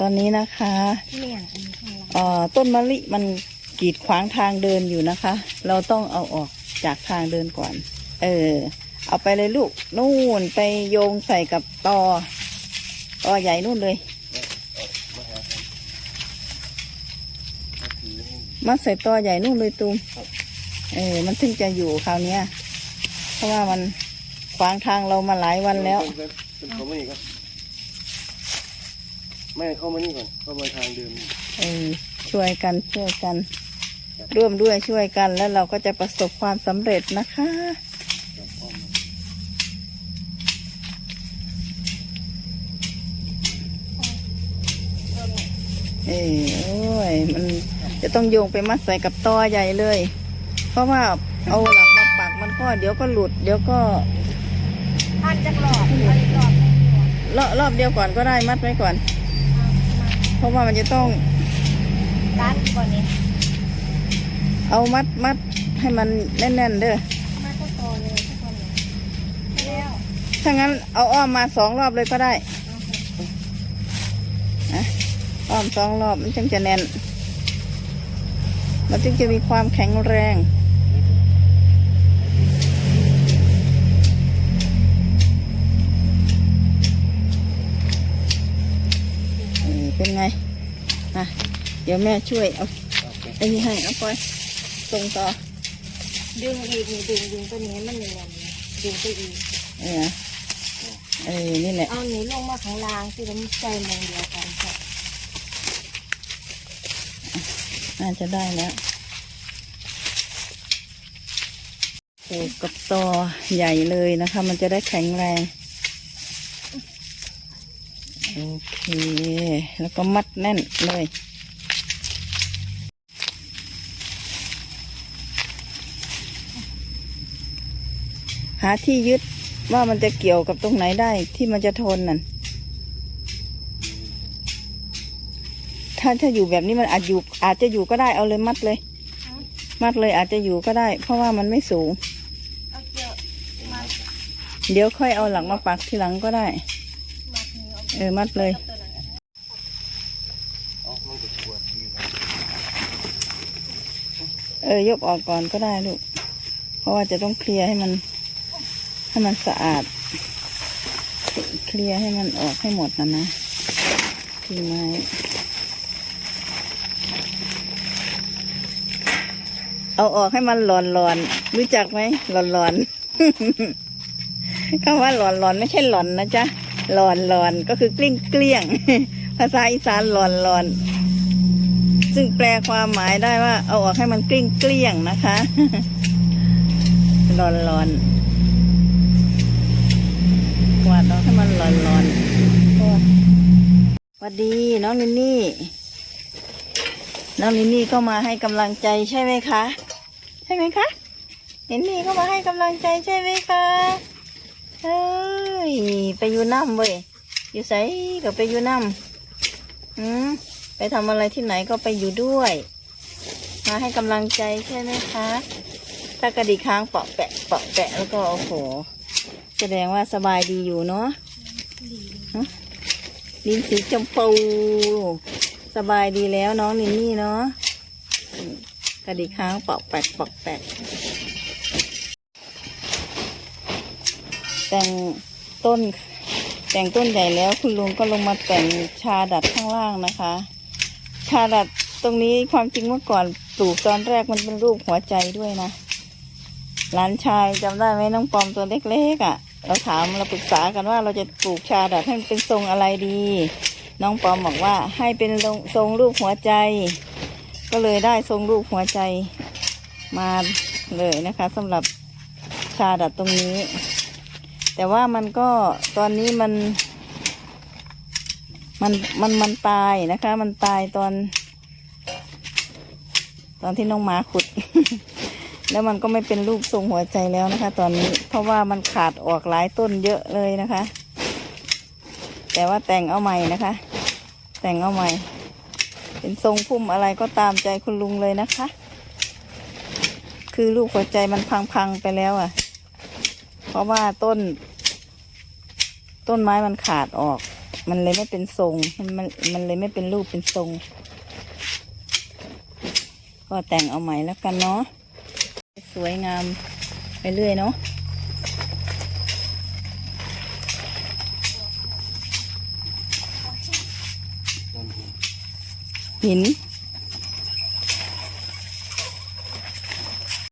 ตอนนี้นะคะเนี่ยอันนี้ข้างล่างเอ่อต้นมะลิมันกีดขวางทางเดินอยู่นะคะ เราต้องเอาออกจากทางเดินก่อน เออ เอาไปเลยลูกนู่นไปโยงใส่กับตอตอใหญ่นู่นเลยมัดใส่ตอใหญ่นู่นเลยตูมเออ มันถึงจะอยู่คราวเนี้ยเพราะว่ามันขวางทางเรามาหลายวันแล้ว เป็นเข้ามานี่ก่อน ไม่เข้ามานี่ก่อนเข้ามาทางเดิมเออช่วยกันช่วยกัน ร่วมด้วยช่วยกันแล้วเราก็จะประสบความสำเร็จนะคะเออโอ้ยมันจะต้องโยงไปมัดใส่กับตอใหญ่เลย เพราะว่าเอาหลักมาปักมันก็เดี๋ยวก็หลุด เดี๋ยวก็พันจักรอบเอาอีกรอบหนึ่งรอบรอบรอบเดียวก่อนก็ได้มัดไว้ก่อน เอามาเพราะว่ามันจะต้องตัดก่อนนี้เอามัดมัดให้มันแน่นๆเด้อมาก็ต่อเลยทุกคนเลยไม่แล้วถ้างั้นเอาอ้อมมาสองรอบเลยก็ได้เอาอ้อมสองรอบมันจึงจะแน่น มันจึงจะมีความแข็งแรง เออเป็นไงอะเดี๋ยวแม่ช่วยเอาไอ้นี่ให้เอาไปส่งต่อดึงอีกนี่ดึงดึงตัวนี้ให้มันเนียนๆดึงตัวอีกเออเออนี่แหละเอาหนีลงมาข้างล่างสิแล้วมันใจมองเดียวกันค่ะน่าจะได้แล้วปลูกกับตอใหญ่เลยนะคะ มันจะได้แข็งแรง โอเค แล้วก็มัดแน่นเลย หาที่ยึดว่ามันจะเกี่ยวกับตรงไหนได้ที่มันจะทนนั่น ถ้าถ้าอยู่แบบนี้มันอาจอยู่อาจจะอยู่ก็ได้เอาเลยมัดเลย มัดเลยอาจจะอยู่ก็ได้ เพราะว่ามันไม่สูงเอาเกี่ยวมาเดี๋ยวค่อยเอาหลังมาปักทีหลังก็ได้มาที เออ มัดเลยเออยกออกก่อนก็ได้ลูก เพราะว่าจะต้องเคลียร์ให้มัน ให้มันสะอาด เคลียร์ให้มันออกให้หมดนะนะทีไม้เอาออกให้มันหลอนหลอนรู้จักไหมหลอนหลอนคำว่าหลอนหลอนไม่ใช่หลอนนะจ๊ะ หลอนหลอนก็คือกลี้งเกลี้ยง ภาษาอีสานหลอนหลอน ซึ่งแปลความหมายได้ว่า เอาออกให้มันกลี้งเกลี้ยงนะคะร้อนร้อนกวาดออกให้มันร้อนร้อนสวัสดีน้องลินนี่ น้องลินนี่ก็มาให้กำลังใจใช่ไหมคะ ใช่ไหมคะลินนี่ก็มาให้กำลังใจใช่ไหมคะเฮ้ ยไปอยู่น้ำเว้ยอยู่ใสก็ไปอยู่น้ำอืมไปทำอะไรที่ไหนก็ไปอยู่ด้วย มาให้กำลังใจใช่ไหมคะ ถ้ากระดิกค้างเปาะแปะเปาะแปะแล้วก็โอ้โหแสดงว่าสบายดีอยู่เนาะฮะลิ้นสีชมพูสบายดีแล้วน้องนินนี่เนาะอืมกระดิกค้างเปาะแปะเปาะแปะแต่ง ต้น แต่งต้นใหญ่แล้วคุณลุงก็ลงมาแต่งชาดัดข้างล่างนะคะ ชาดัดตรงนี้ความจริงเมื่อก่อนปลูกตอนแรกมันเป็นรูปหัวใจด้วยนะหลานชายจำได้ไหมน้องปอมตัวเล็กๆอะ่ะ เราถามเราปรึกษากันว่าเราจะปลูกชาดัดให้มันเป็นทรงอะไรดี น้องปอมบอกว่าให้เป็นทรงทรงรูปหัวใจ ก็เลยได้ทรงรูปหัวใจมาเลยนะคะสำหรับชาดัดตรงนี้ แต่ว่ามันก็ตอนนี้มัน มันมันมันตายนะคะ มันตายตอน ตอนที่น้องหมาขุด แล้วมันก็ไม่เป็นรูปทรงหัวใจแล้วนะคะ ตอนนี้เพราะว่ามันขาดออกหลายต้นเยอะเลยนะคะ แต่ว่าแต่งเอาใหม่นะคะ แต่งเอาใหม่ เป็นทรงพุ่มอะไรก็ตามใจคุณลุงเลยนะคะ คือรูปหัวใจมันพังๆไปแล้วอะ่ะ เพราะว่าต้น ต้นไม้มันขาดออก มันเลยไม่เป็นทรง มันมันเลยไม่เป็นรูปเป็นทรง ก็แต่งเอาใหม่แล้วกันเนาะสวยงามไปเรื่อยเนาะหิน